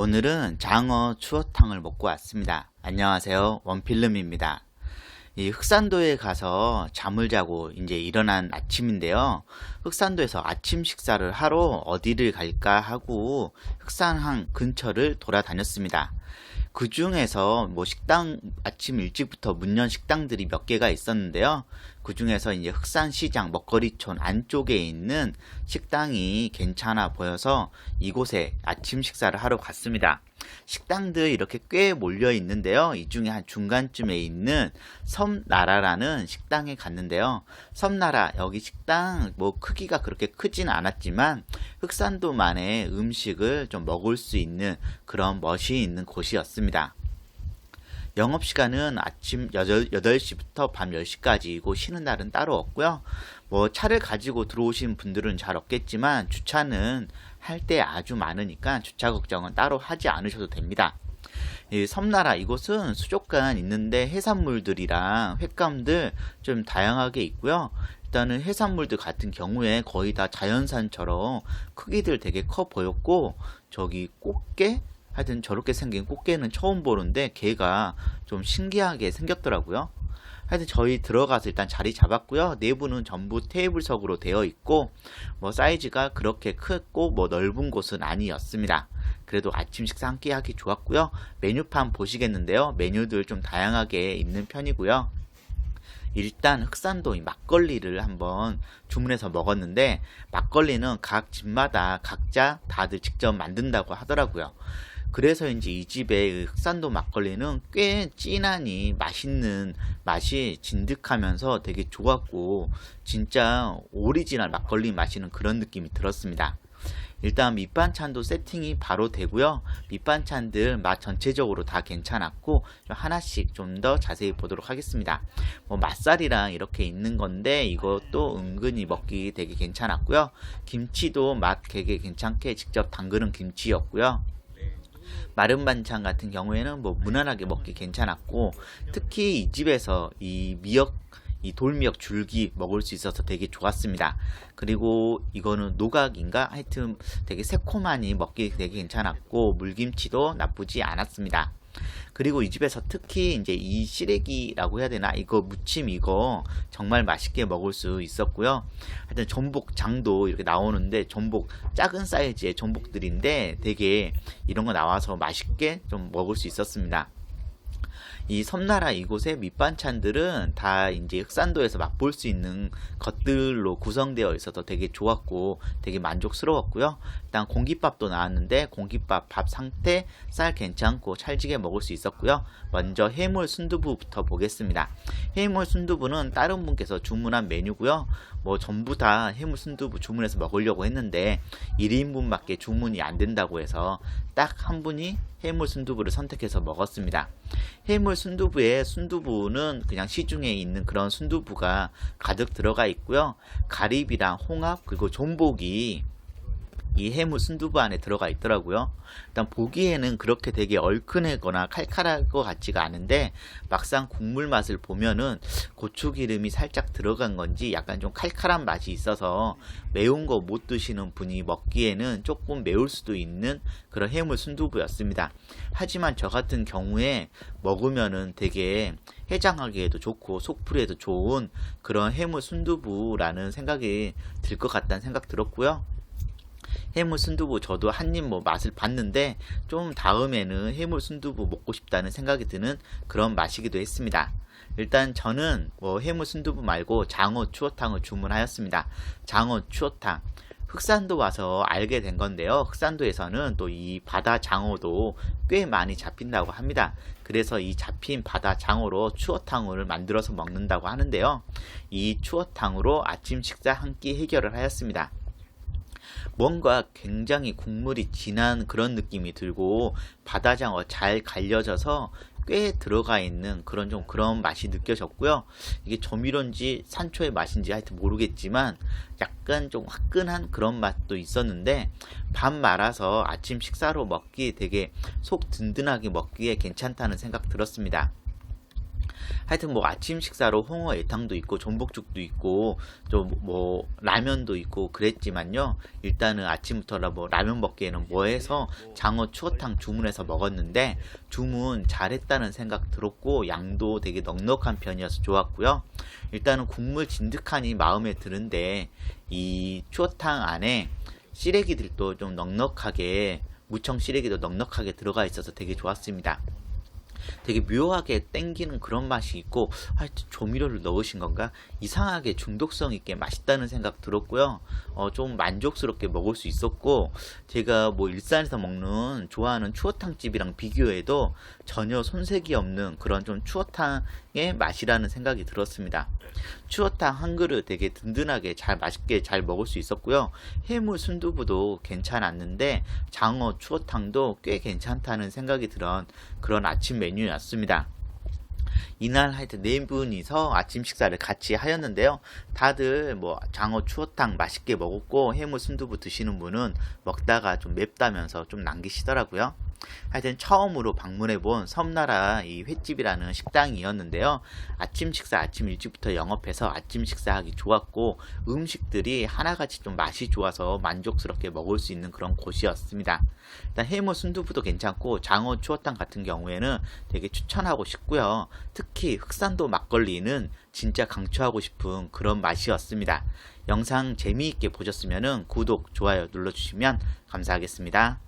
오늘은 장어 추어탕을 먹고 왔습니다. 안녕하세요. 원필름입니다. 이 흑산도에 가서 잠을 자고 이제 일어난 아침인데요. 흑산도에서 아침 식사를 하러 어디를 갈까 하고 흑산항 근처를 돌아다녔습니다. 그 중에서 뭐 식당 아침 일찍부터 문 연 식당들이 몇 개가 있었는데요. 그 중에서 이제 흑산시장 먹거리촌 안쪽에 있는 식당이 괜찮아 보여서 이곳에 아침 식사를 하러 갔습니다. 식당들 이렇게 꽤 몰려 있는데요. 이 중에 한 중간쯤에 있는 섬나라라는 식당에 갔는데요. 섬나라 여기 식당 뭐 크기가 그렇게 크진 않았지만 흑산도만의 음식을 좀 먹을 수 있는 그런 멋이 있는 곳이었습니다. 영업 시간은 아침 8시부터 밤 10시까지이고 쉬는 날은 따로 없고요. 뭐 차를 가지고 들어오신 분들은 잘 없겠지만 주차는 할 때 아주 많으니까 주차 걱정은 따로 하지 않으셔도 됩니다. 이 섬나라 이곳은 수족관 있는데 해산물들이랑 횟감들 좀 다양하게 있고요. 일단은 해산물들 같은 경우에 거의 다 자연산처럼 크기들 되게 커 보였고 저기 꽃게 하여튼 저렇게 생긴 꽃게는 처음 보는데 걔가 좀 신기하게 생겼더라고요. 하여튼 저희 들어가서 일단 자리 잡았고요. 내부는 전부 테이블석으로 되어 있고 뭐 사이즈가 그렇게 크고 뭐 넓은 곳은 아니었습니다. 그래도 아침 식사 함께 하기 좋았고요. 메뉴판 보시겠는데요. 메뉴들 좀 다양하게 있는 편이고요. 일단 흑산도 이 막걸리를 한번 주문해서 먹었는데 막걸리는 각 집마다 각자 다들 직접 만든다고 하더라고요. 그래서인지 이 집의 흑산도 막걸리는 꽤 진하니 맛있는 맛이 진득하면서 되게 좋았고 진짜 오리지널 막걸리 마시는 그런 느낌이 들었습니다. 일단 밑반찬도 세팅이 바로 되고요. 밑반찬들 맛 전체적으로 다 괜찮았고 하나씩 좀 더 자세히 보도록 하겠습니다. 뭐 맛살이랑 이렇게 있는 건데 이것도 은근히 먹기 되게 괜찮았고요. 김치도 맛 되게 괜찮게 직접 담그는 김치였고요. 마른 반찬 같은 경우에는 뭐 무난하게 먹기 괜찮았고 특히 이 집에서 이 미역 이 돌미역 줄기 먹을 수 있어서 되게 좋았습니다. 그리고 이거는 노각인가 하여튼 되게 새콤하니 먹기 되게 괜찮았고 물김치도 나쁘지 않았습니다. 그리고 이 집에서 특히 이제 이 시래기라고 해야 되나 이거 무침 이거 정말 맛있게 먹을 수 있었고요. 하여튼 전복 장도 이렇게 나오는데 전복 작은 사이즈의 전복들인데 되게 이런 거 나와서 맛있게 좀 먹을 수 있었습니다. 이 섬나라 이곳의 밑반찬들은 다 이제 흑산도에서 맛볼 수 있는 것들로 구성되어 있어서 되게 좋았고 되게 만족스러웠고요. 일단 공깃밥도 나왔는데 공깃밥 밥 상태 쌀 괜찮고 찰지게 먹을 수 있었고요. 먼저 해물 순두부부터 보겠습니다. 해물 순두부는 다른 분께서 주문한 메뉴고요. 뭐 전부 다 해물 순두부 주문해서 먹으려고 했는데 1인분밖에 주문이 안 된다고 해서 딱 한 분이 해물 순두부를 선택해서 먹었습니다. 해물 순두부에 순두부는 그냥 시중에 있는 그런 순두부가 가득 들어가 있고요. 가리비랑 홍합 그리고 전복이 이 해물 순두부 안에 들어가 있더라고요. 일단 보기에는 그렇게 되게 얼큰하거나 칼칼할 것 같지가 않은데 막상 국물 맛을 보면은 고추기름이 살짝 들어간 건지 약간 좀 칼칼한 맛이 있어서 매운 거 못 드시는 분이 먹기에는 조금 매울 수도 있는 그런 해물 순두부였습니다. 하지만 저 같은 경우에 먹으면은 되게 해장하기에도 좋고 속풀이에도 좋은 그런 해물 순두부라는 생각이 들 것 같다는 생각 들었고요. 해물 순두부 저도 한 입 뭐 맛을 봤는데 좀 다음에는 해물 순두부 먹고 싶다는 생각이 드는 그런 맛이기도 했습니다. 일단 저는 뭐 해물 순두부 말고 장어 추어탕을 주문하였습니다. 장어 추어탕. 흑산도 와서 알게 된 건데요. 흑산도에서는 또 이 바다 장어도 꽤 많이 잡힌다고 합니다. 그래서 이 잡힌 바다 장어로 추어탕을 만들어서 먹는다고 하는데요. 이 추어탕으로 아침 식사 한 끼 해결을 하였습니다. 뭔가 굉장히 국물이 진한 그런 느낌이 들고 바다장어 잘 갈려져서 꽤 들어가 있는 그런 좀 그런 맛이 느껴졌고요. 이게 조미료인지 산초의 맛인지 하여튼 모르겠지만 약간 좀 화끈한 그런 맛도 있었는데 밥 말아서 아침 식사로 먹기 되게 속 든든하게 먹기에 괜찮다는 생각 들었습니다. 하여튼 뭐 아침 식사로 홍어 애탕도 있고 전복죽도 있고 좀 뭐 라면도 있고 그랬지만요. 일단은 아침부터 뭐 라면 먹기에는 뭐 해서 장어 추어탕 주문해서 먹었는데 주문 잘했다는 생각 들었고 양도 되게 넉넉한 편이어서 좋았고요. 일단은 국물 진득하니 마음에 드는데 이 추어탕 안에 시래기들도 좀 넉넉하게 무청 시래기도 넉넉하게 들어가 있어서 되게 좋았습니다. 되게 묘하게 땡기는 그런 맛이 있고 하여튼 조미료를 넣으신 건가? 이상하게 중독성 있게 맛있다는 생각 들었고요. 어, 좀 만족스럽게 먹을 수 있었고 제가 뭐 일산에서 먹는 좋아하는 추어탕 집이랑 비교해도 전혀 손색이 없는 그런 좀 추어탕의 맛이라는 생각이 들었습니다. 추어탕 한 그릇 되게 든든하게 잘 맛있게 잘 먹을 수 있었고요. 해물 순두부도 괜찮았는데 장어 추어탕도 꽤 괜찮다는 생각이 들은 그런 아침 메뉴였습니다. 이날 하여튼 네 분이서 아침 식사를 같이 하였는데요. 다들 뭐 장어 추어탕 맛있게 먹었고 해물 순두부 드시는 분은 먹다가 좀 맵다면서 좀 남기시더라고요. 하여튼 처음으로 방문해 본 섬나라 이 횟집이라는 식당이었는데요. 아침 식사 아침 일찍부터 영업해서 아침 식사하기 좋았고 음식들이 하나같이 좀 맛이 좋아서 만족스럽게 먹을 수 있는 그런 곳이었습니다. 일단 해물 순두부도 괜찮고 장어 추어탕 같은 경우에는 되게 추천하고 싶고요. 특히 흑산도 막걸리는 진짜 강추하고 싶은 그런 맛이었습니다. 영상 재미있게 보셨으면 구독, 좋아요 눌러주시면 감사하겠습니다.